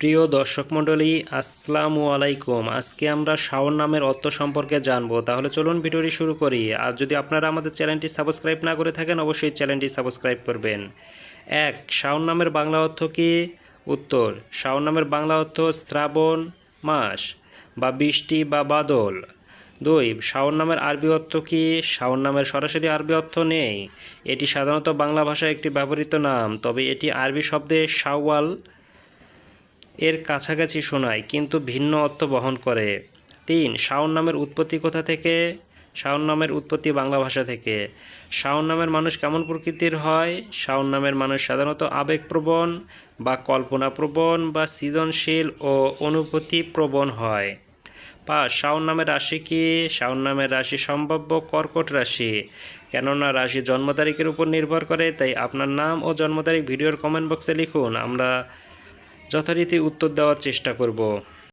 প্রিয় দর্শক মণ্ডলী, আসসালামু আলাইকুম। আজকে আমরা শাওন নামের অর্থ সম্পর্কে জানব। তাহলে চলুন ভিডিওটি শুরু করি। আর যদি আপনারা আমাদের চ্যানেলটি সাবস্ক্রাইব না করে থাকেন, অবশ্যই চ্যানেলটি সাবস্ক্রাইব করবেন। এক, শাওন নামের বাংলা অর্থ কি? উত্তর, শাওন নামের বাংলা অর্থ শ্রাবণ মাস বা বৃষ্টি বা বাদল। দুই, শাওন নামের আরবি অর্থ কি? শাওন নামের সরাসরি আরবি অর্থ নেই। এটি সাধারণত বাংলা ভাষায় একটি ব্যবহৃত নাম। তবে এটি আরবি শব্দে শাওয়াল এর কাছাকাছি শোনায়, কিন্তু ভিন্ন অর্থ বহন করে। তিন, শাওন নামের উৎপত্তি কোথা থেকে? শাওন নামের উৎপত্তি বাংলা ভাষা থেকে। শাওন নামের মানুষ কেমন প্রকৃতির হয়? শাওন নামের মানুষ সাধারণত আবেগপ্রবণ বা কল্পনাপ্রবণ বা সৃজনশীল ও অনুভূতিপ্রবণ হয়। পাঁচ, শাওন নামের রাশি কি? শাওন নামের রাশি সম্ভাব্য কর্কট রাশি। কেননা রাশি জন্ম তারিখের উপর নির্ভর করে, তাই আপনার নাম ও জন্ম তারিখ ভিডিওর কমেন্ট বক্সে লিখুন। আমরা যথারীতি উত্তর দেওয়ার চেষ্টা করব।